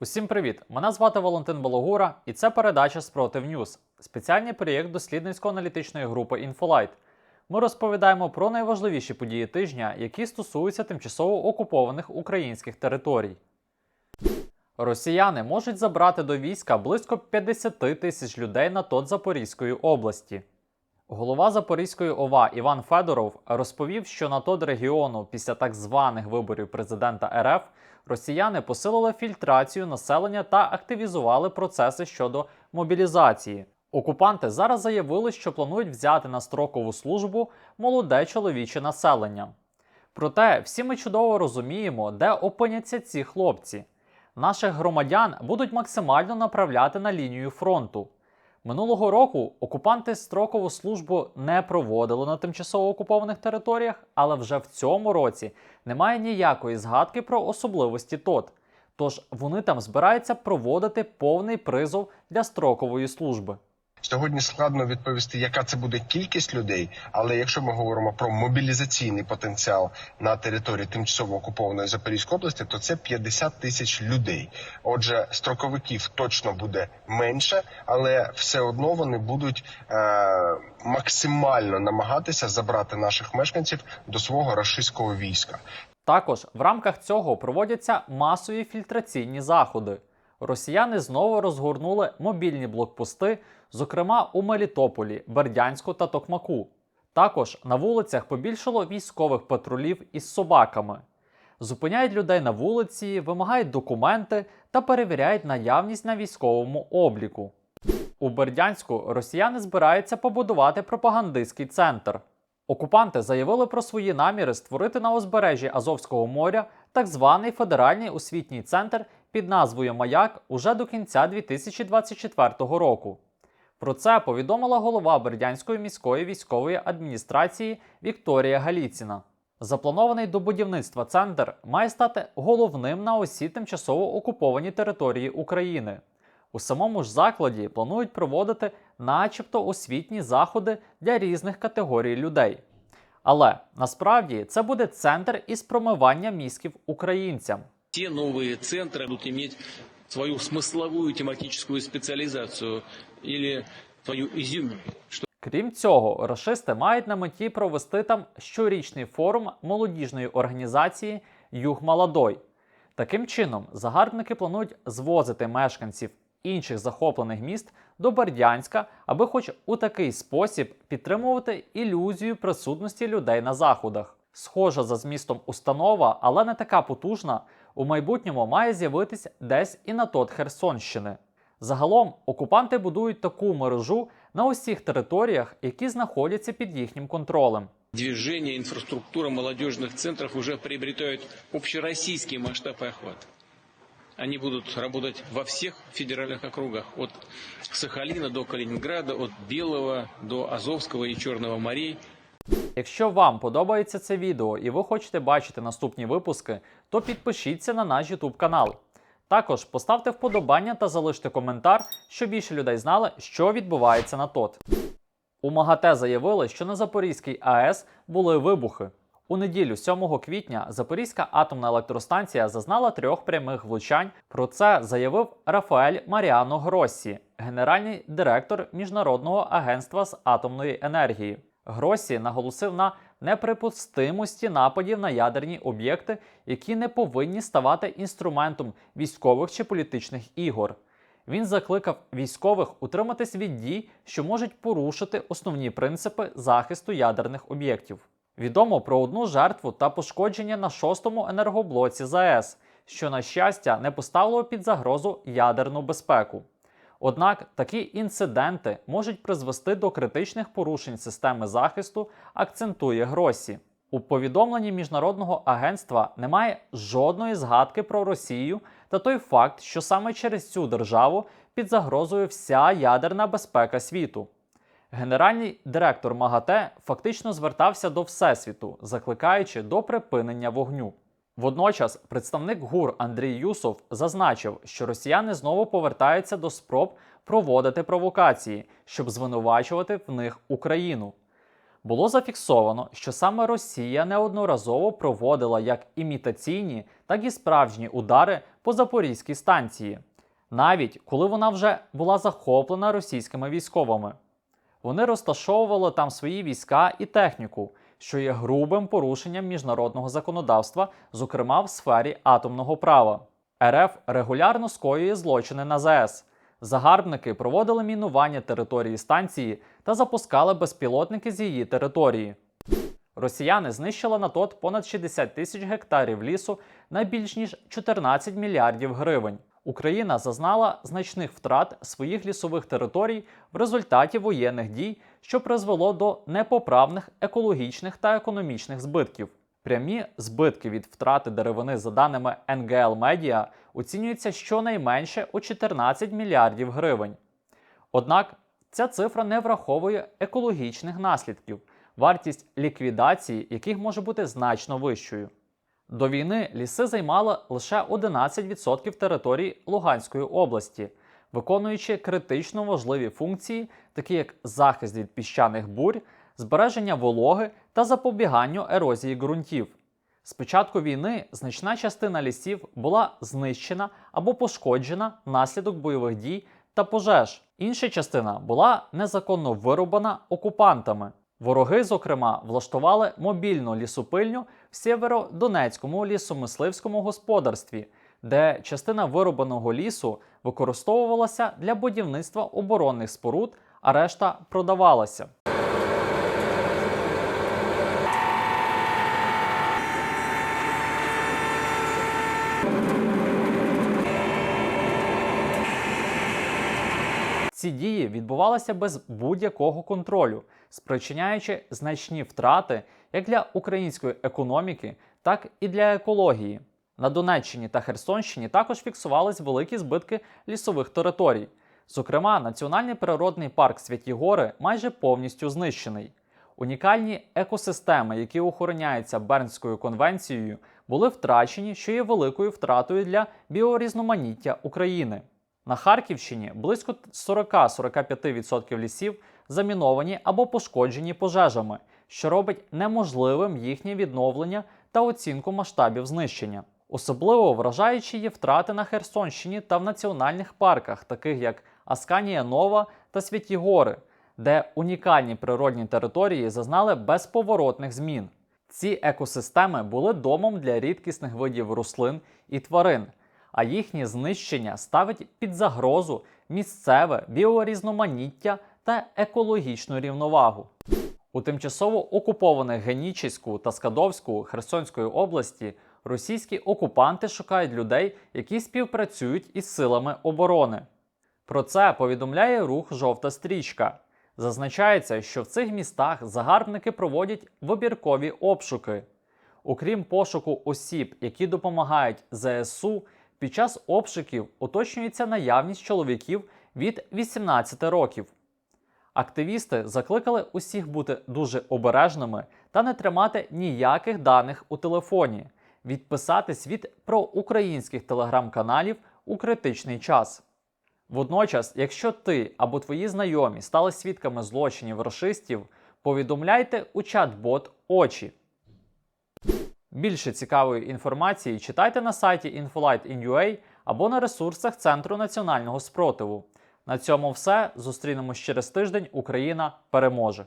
Усім привіт! Мене звати Валентин Балогура, і це передача Спротив Ньюз, спеціальний проєкт дослідницько-аналітичної групи Інфолайт. Ми розповідаємо про найважливіші події тижня, які стосуються тимчасово окупованих українських територій. Росіяни можуть забрати до війська близько 50 тисяч людей на тот Запорізької області. Голова Запорізької ОВА Іван Федоров розповів, що на тот регіону після так званих виборів президента РФ росіяни посилили фільтрацію населення та активізували процеси щодо мобілізації. Окупанти зараз заявили, що планують взяти на строкову службу молоде чоловіче населення. Проте всі ми чудово розуміємо, де опиняться ці хлопці. Наших громадян будуть максимально направляти на лінію фронту. Минулого року окупанти строкову службу не проводили на тимчасово окупованих територіях, але вже в цьому році немає ніякої згадки про особливості ТОТ. Тож вони там збираються проводити повний призов для строкової служби. Сьогодні складно відповісти, яка це буде кількість людей, але якщо ми говоримо про мобілізаційний потенціал на території тимчасово окупованої Запорізької області, то це 50 тисяч людей. Отже, строковиків точно буде менше, але все одно вони будуть е, максимально намагатися забрати наших мешканців до свого рашистського війська. Також в рамках цього проводяться масові фільтраційні заходи. Росіяни знову розгорнули мобільні блокпости, зокрема у Мелітополі, Бердянську та Токмаку. Також на вулицях побільшало військових патрулів із собаками. Зупиняють людей на вулиці, вимагають документи та перевіряють наявність на військовому обліку. У Бердянську росіяни збираються побудувати пропагандистський центр. Окупанти заявили про свої наміри створити на узбережжі Азовського моря так званий федеральний освітній центр під назвою Маяк уже до кінця 2024 року. Про це повідомила голова Бердянської міської військової адміністрації Вікторія Галіціна. Запланований до будівництва центр має стати головним на осі тимчасово окуповані території України. У самому ж закладі планують проводити, начебто, освітні заходи для різних категорій людей. Але насправді це буде центр із промивання мізків українцям. Те новые центры будут иметь свою смысловую тематическую специализацию или свою изюминку, что Крім цього, рашисти мають на меті провести там щорічний форум молодіжної організації Юг Молодой. Таким чином, загарбники планують звозити мешканців інших захоплених міст до Бердянська, аби хоч у такий спосіб підтримувати ілюзію присутності людей на заходах. Схожа за змістом установа, але не така потужна, у майбутньому має з'явитись десь і на тот Херсонщини. Загалом окупанти будують таку мережу на усіх територіях, які знаходяться під їхнім контролем. движение, инфраструктура молодежных центров уже приобретают общероссийский масштаб и охват. Они будут работать во всех федеральных округах, от Сахалина до Калининграда, от Белого до Азовского и Черного морей. Якщо вам подобається це відео і ви хочете бачити наступні випуски, то підпишіться на наш YouTube канал. Також поставте вподобання та залиште коментар, щоб більше людей знали, що відбувається на ТОТ. У МАГАТЕ заявили, що на Запорізькій АЕС були вибухи. У неділю, 7 квітня, Запорізька атомна електростанція зазнала трьох прямих влучань. Про це заявив Рафаель Маріано Гроссі, генеральний директор Міжнародного агентства з атомної енергії. Гроссі наголосив на неприпустимості нападів на ядерні об'єкти, які не повинні ставати інструментом військових чи політичних ігор. Він закликав військових утриматись від дій, що можуть порушити основні принципи захисту ядерних об'єктів. Відомо про одну жертву та пошкодження на шостому енергоблоці ЗАЕС, що, на щастя, не поставило під загрозу ядерну безпеку. Однак такі інциденти можуть призвести до критичних порушень системи захисту, акцентує Гросі. У повідомленні міжнародного агентства немає жодної згадки про Росію та той факт, що саме через цю державу під загрозою вся ядерна безпека світу. Генеральний директор МАГАТЕ фактично звертався до Всесвіту, закликаючи до припинення вогню. Водночас представник ГУР Андрій Юсов зазначив, що росіяни знову повертаються до спроб проводити провокації, щоб звинувачувати в них Україну. Було зафіксовано, що саме Росія неодноразово проводила як імітаційні, так і справжні удари по Запорізькій станції, навіть коли вона вже була захоплена російськими військовими. Вони розташовували там свої війська і техніку, що є грубим порушенням міжнародного законодавства, зокрема в сфері атомного права. РФ регулярно скоює злочини на ЗАЕС. Загарбники проводили мінування території станції та запускали безпілотники з її території. Росіяни знищили на тот понад 60 тисяч гектарів лісу на більш ніж 14 мільярдів гривень. Україна зазнала значних втрат своїх лісових територій в результаті воєнних дій, що призвело до непоправних екологічних та економічних збитків. Прямі збитки від втрати деревини, за даними НГЛ Медіа, оцінюються щонайменше у 14 мільярдів гривень. Однак ця цифра не враховує екологічних наслідків, вартість ліквідації яких може бути значно вищою. До війни ліси займали лише 11% території Луганської області, виконуючи критично важливі функції, такі як захист від піщаних бурь, збереження вологи та запобіганню ерозії ґрунтів. З початку війни значна частина лісів була знищена або пошкоджена внаслідок бойових дій та пожеж. Інша частина була незаконно вирубана окупантами. Вороги, зокрема, влаштували мобільну лісопильню в Сєвєродонецькому лісомисливському господарстві, де частина вирубаного лісу використовувалася для будівництва оборонних споруд, а решта продавалася. Ці дії відбувалися без будь-якого контролю, спричиняючи значні втрати як для української економіки, так і для екології. На Донеччині та Херсонщині також фіксувались великі збитки лісових територій. Зокрема, Національний природний парк Святі Гори майже повністю знищений. Унікальні екосистеми, які охороняються Бернською конвенцією, були втрачені, що є великою втратою для біорізноманіття України. На Харківщині близько 40-45% лісів заміновані або пошкоджені пожежами, що робить неможливим їхнє відновлення та оцінку масштабів знищення. Особливо вражаючі є втрати на Херсонщині та в національних парках, таких як Асканія Нова та Святі Гори, де унікальні природні території зазнали безповоротних змін. Ці екосистеми були домом для рідкісних видів рослин і тварин, а їхнє знищення ставить під загрозу місцеве біорізноманіття та екологічну рівновагу. У тимчасово окупованих Генічеську та Скадовську Херсонської області російські окупанти шукають людей, які співпрацюють із силами оборони. Про це повідомляє рух Жовта стрічка. Зазначається, що в цих містах загарбники проводять вибіркові обшуки. Окрім пошуку осіб, які допомагають ЗСУ, під час обшуків уточнюється наявність чоловіків від 18 років. Активісти закликали усіх бути дуже обережними та не тримати ніяких даних у телефоні, відписатись від проукраїнських телеграм-каналів у критичний час. Водночас, якщо ти або твої знайомі стали свідками злочинів рашистів, повідомляйте у чат-бот очі. Більше цікавої інформації читайте на сайті Infolight.in.ua або на ресурсах Центру національного спротиву. На цьому все. Зустрінемось через тиждень. Україна переможе!